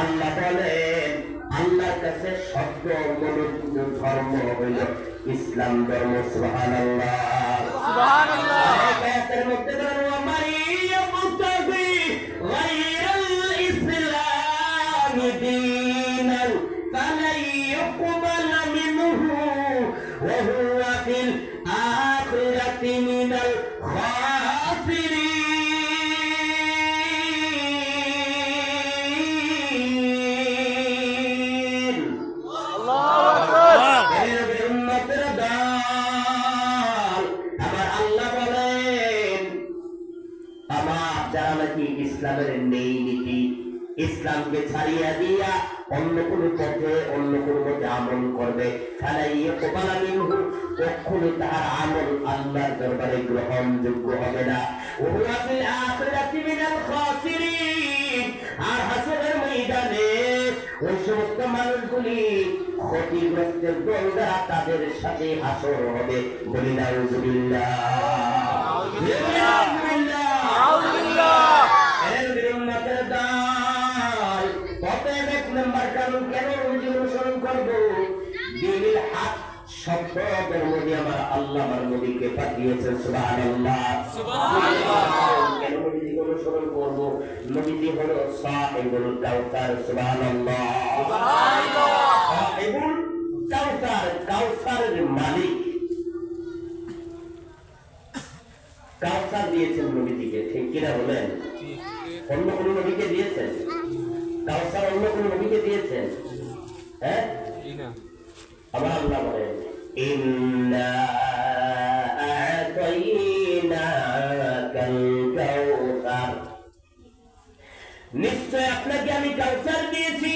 আল্লাহ বলেন আল্লাহর কাছে সত্য মনোনীত ধর্ম হইল ইসলাম ধর্ম বলেন ওয়ামাই ইয়াবতাগি হুয়া মিনাল খাসিরিন আল্লাহু আকবার এর উম্মতের দল আমার আল্লাহ বলেন ইসলামকে ছাড়িয়া দিয়া অন্য কোন পথে অন্য কোন আমল করবে কখনো তাহার আমল আল্লাহর দরবারে গ্রহণযোগ্য হবে না। আর ময়দানে ওই সমস্ত মানুষগুলি ক্ষতিগ্রস্তের দল দ্বারা তাদের সাথে হাসর হবে। বলি ধর্ম দিয়ে আমার আল্লাহ আমার নবীকে পাঠিয়েছেন সুবহানাল্লাহ। সুবহানাল্লাহ। কেন নবীজি অনুসরণ করব নবীজি হলো সাহেবুল কাউসার সুবহানাল্লাহ। সাহেবুল কাউসার কাউসারের মালিক। কাউসার দিয়েছেন নবীজিকে ঠিক কিনা বলেন? অন্য কোন নবীকে দিয়েছেন? কাউসার অন্য কোন নবীকে দিয়েছেন? হ্যাঁ? আমার আল্লাহ বলেন নিশ্চয় আপনাকে আমি কাউসার দিয়েছি।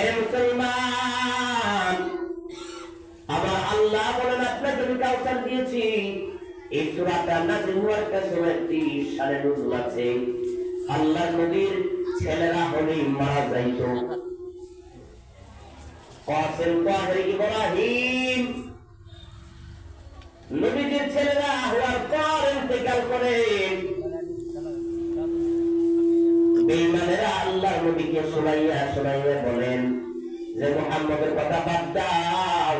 এর মুসলমান আবার আল্লাহ বলেন আপনাকে আমি কাউসার দিয়েছি। এই সূরাটা নাযিল হওয়ার কাছে একটি সালে নজুল আছে। আল্লাহ নবীর ছেলেরা হলেই মারা যাইতো। কাসেম তাহের ইব্রাহিম। নবীজির ছেলেরা হওয়ার পর ইন্তেকাল করেন বেঈমানেরা আল্লাহর নবীকে শোনাইয়া শোনাইয়া বলেন যে, মুহাম্মদের কথা বাদ দাও।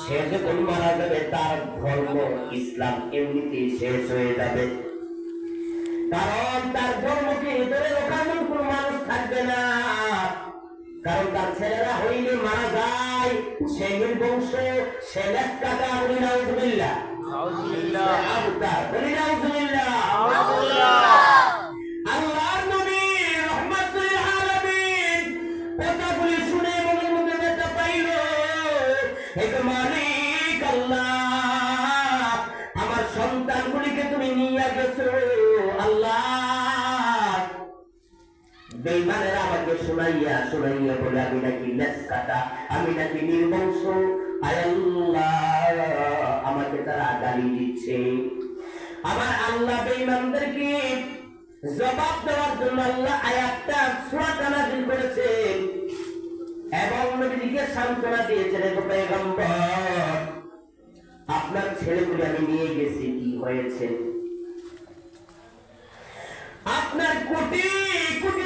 সে যখন মারা যাবে, তার ধর্ম ইসলাম এমনিতেই শেষ হয়ে যাবে। কারণ তার ধর্মকে ধরে রাখার মতো কোনো মানুষ থাকবে না। কারণ তার ছেলেরা হইলে মারা যায়। সে বংশ সে লেসকাটা বলি নাউজুবিল্লাহ আউযুবিল্লাহ আবতার বলি নাউজুবিল্লাহ আল্লাহর নবী রহমাতুল আলামিন কথাগুলি শুনে মনের মধ্যে ব্যথা পাইল। এক মালিক আল্লাহ আমার সন্তানগুলিকে তুমি নিয়ে গেছো। বেইমানেরা আমাকে শোনাইয়া শোনাইয়া বলে আমি নাকি লেস আমি নাকি নির্বংশ আমাকে তারা গালি দিচ্ছে আমার আল্লাহ বেইমানদেরকে জবাব দেওয়ার জন্য আল্লাহ আয়াতটা সূরাটা করেছেন এবং নবীজিকে সান্ত্বনা দিয়েছেন এগো পয়গম্বর, আপনার ছেলেগুলি আমি নিয়ে গেছি, কি হয়েছে? আপনার কোটি কোটি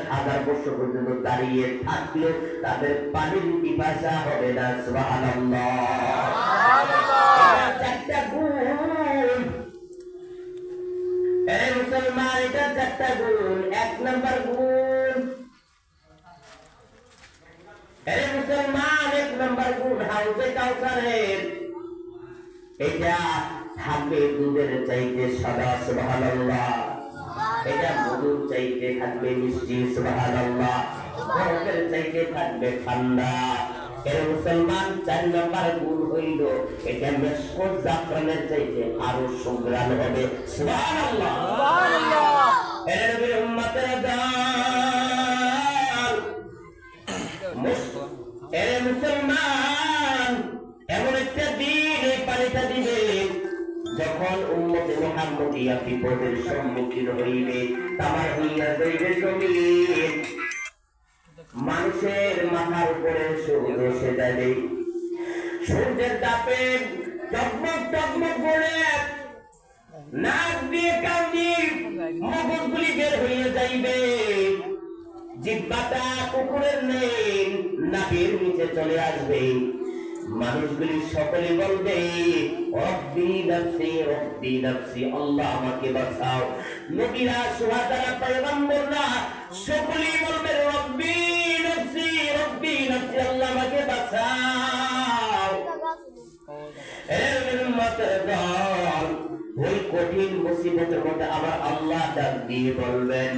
হাজার পর্যন্ত দাঁড়িয়ে থাকলে তাদের পানির পিপাসা হবে না চারটা গুণ। মুসলমান এটা চারটা গুণ। এক নম্বর গুণ। এই মুসলমান এক নম্বর গুণ। হাউজে কাউসারের। এটা থাকবে দুধের চাইতে সাদা সুবহানাল্লাহ। এটা মধুর চাইতে থাকবে মিষ্টি সুবহানাল্লাহ। বরফের চাইতে থাকবে ঠান্ডা। এর মুসলমান চার নম্বর গুণ হইল এটা মেশকো জাফরানের চাইতে আরও সংগ্রাম হবে। সুবহানাল্লাহ। সুবহানাল্লাহ। এর নবীর উম্মতের মুসলমান এমন একটা দিন যখন উম্মতে মোহাম্মদিয়া বিপদের সম্মুখীন হইবে তামার হইয়া যাইবে জমিন। মানুষের মাথার উপরে সূর্য এসে যাবে সূর্যের তাপে টকমক টকমক করে নাক দিয়ে কান দিয়ে মগজগুলি বের হয়ে যাইবে। জিব্বাটা কুকুরের নেই, নাকের নিচে চলে আসবে। মানুষগুলি সকলে বলবে আল্লাহ আমাকে বাঁচাও। নবীরা বলবে, রব্বি রব্বি আল্লাহ আমাকে বাঁচাও। ওই কঠিন মুসিবতের মধ্যে আবার আল্লাহ ডাক দিয়ে বলবেন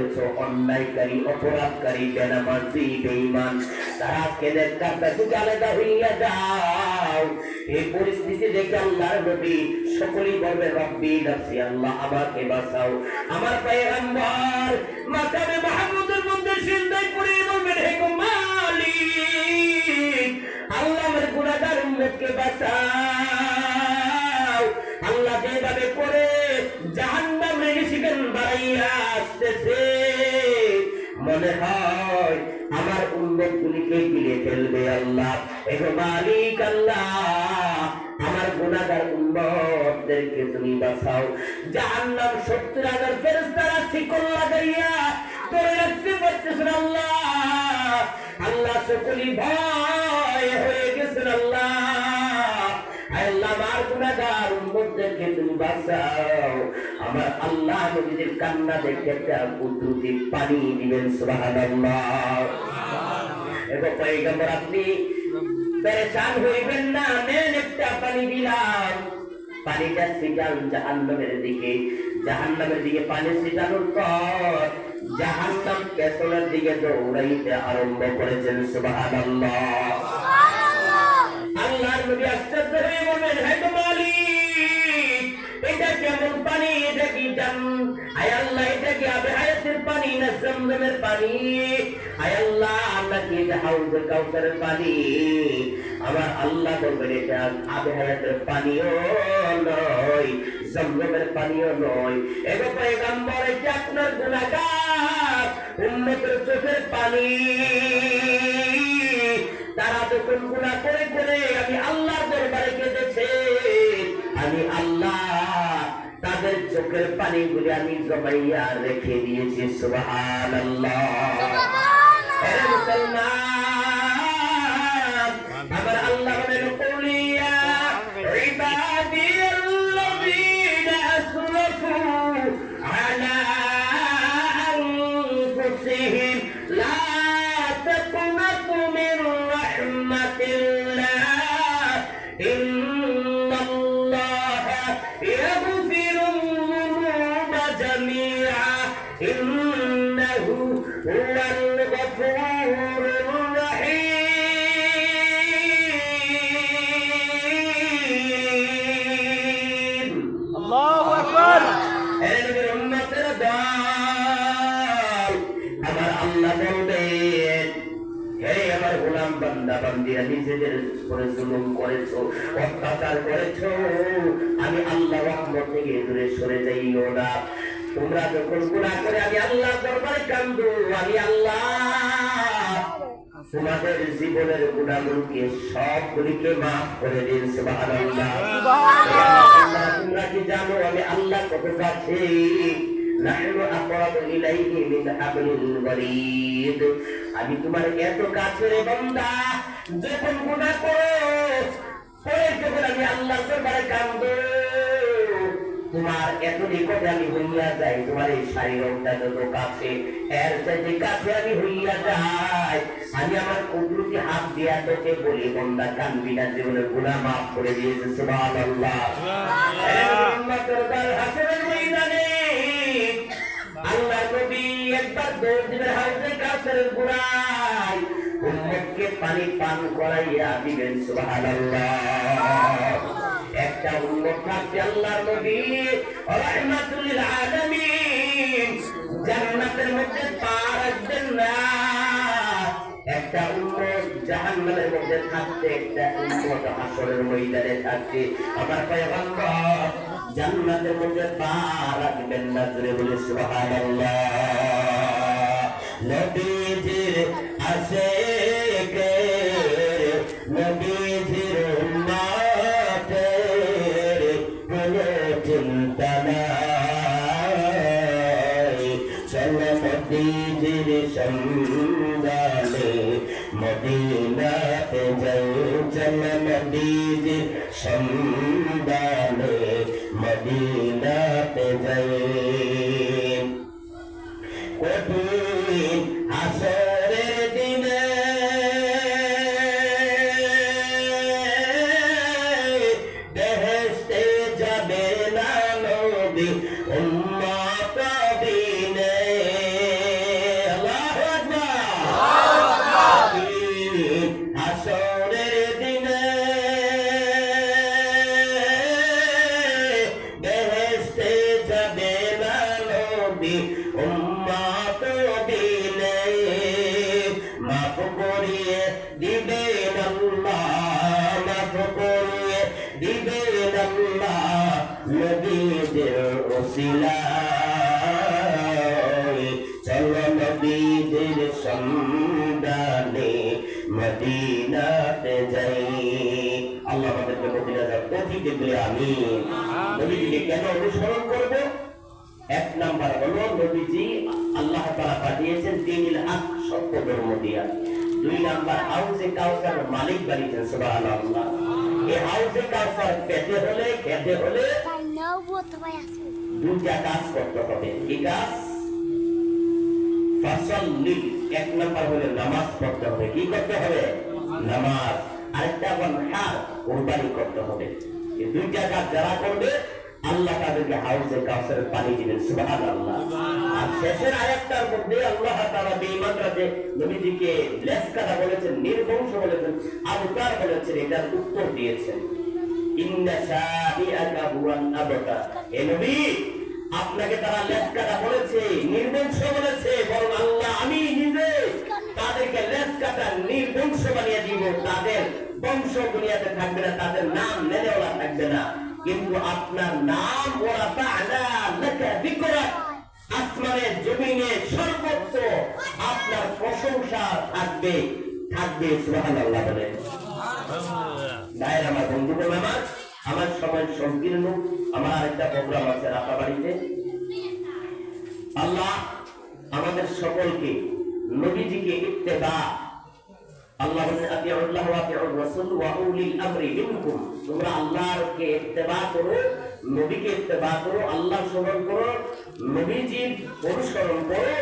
করেছ, অন্যায়কারী, অপরাধকারী, বেনামাজি তারা আলাদা হইয়া যাও। এই পরিস্থিতি দেখে আল্লাহর নবী সকলেই বলবে, রব্বি নাফসি, আল্লাহ আমাকে বাঁচাও। আমার মাকামে মাহমুদের মধ্যে সিজদায় পড়ে হে আল্লাহ আমার উম্মতকে বাঁচাও। আল্লাহ যেভাবে করে জাহান্নাম রেগেছিলেন বাড়াইয়া আসতেছে। মনে হয় আমার উন্নত গুলিকে গিলে ফেলবে আল্লাহ। এগো মালিক আল্লাহ, আমার গুণাগার উন্নতদেরকে তুমি বাঁচাও। জাহান্নাম সত্তর হাজার ফেরেস্তারা শিকল লাগাইয়া ধরে রাখতে পারতেছেন আল্লাহ। আল্লাহ সকলি ভয় হয়ে গেছেন আল্লাহ। গুণাগার উন্মতদেরকে তুমি বাঁচাও আমার আল্লাহ নবীদের কান্না দেখে একটা কুদরতি পানি দিবেন সুবহানাল্লাহ। এবং পয়গম্বর আপনি পেরেশান হইবেন না নেন একটা পানি দিলাম। পানিটা ছিটান জাহান্নামের দিকে জাহান্নামের দিকে পানি ছিটানোর পর জাহান্নাম পেছনের দিকে দৌড়াইতে আরম্ভ করেছেন সুবহানাল্লাহ। আল্লাহর নবী আশ্চর্য হয়ে বলবেন হে জমজমের পানি। আয় আল্লাহ আল্লাহ কি এটা হাউজে কাউসারের পানি? আমার আল্লাহ বলবেন এটা আবে হায়াতের পানিও নয় জমজমের পানিও নয়। এগো পয়গম্বর, এটা আপনার গুনাহগার, উম্মতের চোখের পানি। তারা যখন গুণা করে করে আমি আল্লাহর দরবারে কেঁদেছে। আমি আল্লাহ চোখের পানিগুলি আমি জমাইয়া রেখে দিয়েছি সুবাহান আমার নিজেদের জুলুম করেছ অত্যাচার করেছ। আমি আল্লাহ রহমত থেকে দূরে সরে যাইও না। তোমরা যখন গুনাহ করে আমি আল্লাহ দরবারে কান্দো আমি আল্লাহ তোমাদের জীবনের গুণাগুলোকে সবগুলিকে মাফ করে দিন তোমরা কি জানো আমি আল্লাহ কত কাছে? নাহনু আকরাবু ইলাইহি মিন হাবলিল ওয়ারিদ আমি তোমার এত কাছে রে বান্দা যখন গুনাহ করো পরে যখন আমি আল্লাহর দরবারে কান্দ তোমার এত নিকটে আমি হইয়া যাই তোমার এই শারীরটা যত কাছে এর চাইতে কাছে আমি হইয়া যাই। আমি আমার কুদরতি হাত দিয়া তোকে বলি বন্দা কানবি না জীবনের গুণা মাফ করে দিয়েছে উম্মতের দল আল্লাহ নবী একবার দৌড় দিবেন হাউজে কাছের গুড়ায়, উম্মতকে পানি পান করাইয়া দিবেন, সুবহানাল্লাহ। একটা উম্মত থাকবে আল্লাহ নবী, রাহমাতুল আলামিন, জান্নাতের মধ্যে পা রাখবেন না। একটা উম্মত জাহান্নামের মধ্যে একটা হাসরের ময়দানে থাকতে, আমার পয়গম্বর, জান্নাতের মধ্যে পা রাখবেন না বলে সুবহানাল্লাহ। নবীজির আশেকে নবীজির উম্মতের কোনো চিন্তা নাই চলো নবীজির মদিনাতে যাই। আল্লাহ আমাদেরকে মদিনা যাও তৌফিক দিলে আমি নবীজিকে কেন অনুসরণ করব? এক নাম্বার হলো নবীজি আল্লাহ তাআলা পাঠিয়েছেন দিনিল হক সত্য ধর্ম দিয়া দুই নাম্বার হাউসে কাউসার মালিক বানিয়েছেন সুবহানাল্লাহ। এই হাউসে কাউসার পেতে হলে খেতে হলে I know what the way I feel. দুইটা কাজ করতে হবে। কি কাজ? ফাসাল্লি এক নাম্বার হলে নামাজ পড়তে হবে। কি করতে হবে? নামাজ, আরেকটা কোরবানি করতে হবে। এই দুইটা কাজ যারা করবে, আল্লাহ তাদেরকে হাউসে পানি সুবহানাল্লাহ। আর শেষের আয়াতটার মধ্যে আল্লাহ বেঈমানরা যে নবীজিকে লেস কাটা বলেছেন, নির্বংশ বলেছেন বলেছেন, এটার উত্তর দিয়েছেন। হুয়াল আবতার এ নবী, আপনাকে তারা লেস কাটা বলেছে বানিয়ে দিব তাদের বংশ দুনিয়াতে থাকবে না, তাদের নাম মেনে ওরা থাকবে না। কিন্তু আপনার নাম ওরা আসমানে, জমিনে সর্বত্র আপনার প্রশংসা থাকবে থাকবে, সুবহানাল্লাহ বলেন ভাইয়ের, আমার বন্ধুগণ আমার আমার সময় সংকীর্ণ, আমার আরেকটা প্রোগ্রাম আছে রাতাবাড়িতে। আল্লাহ আমাদের সকলকে নবীজিকে ইত্তেবা আল্লাহ আতিউর রাসূল ওয়া উলিল আমরি মিনকুম। তোমরা আল্লাহকে ইত্তেবা করো নবীকে ইত্তেবা করো আল্লাহ স্মরণ করো নবীজির অনুসরণ করো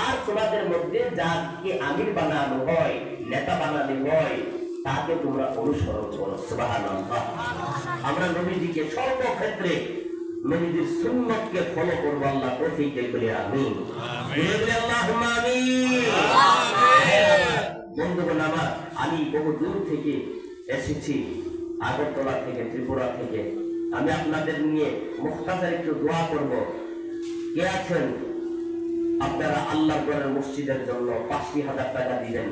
আর তোমাদের মধ্যে যাকে আমির বানানো হয় নেতা বানানো হয় তাকে তোমরা অনুসরণ করো সুবহানাল্লাহ। আমরা নবীজিকে সর্বক্ষেত্রে নবীজির সুন্নতকে ফলো করব আল্লাহ তৌফিক দেন বলে আমিন। আমিন। আল্লাহুম্মা আমিন। বন্ধুগণ আমার, আমি বহু দূর থেকে এসেছি, আগরতলা থেকে, ত্রিপুরা থেকে। আমি আপনাদের নিয়ে মুখতাজার একটু দোয়া করব। কে আছেন? আপনারা আল্লাহ ঘরের মসজিদের জন্য পাঁচটি হাজার টাকা দিলেন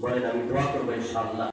বলেন, আমি দোয়া করব ইনশাআল্লাহ।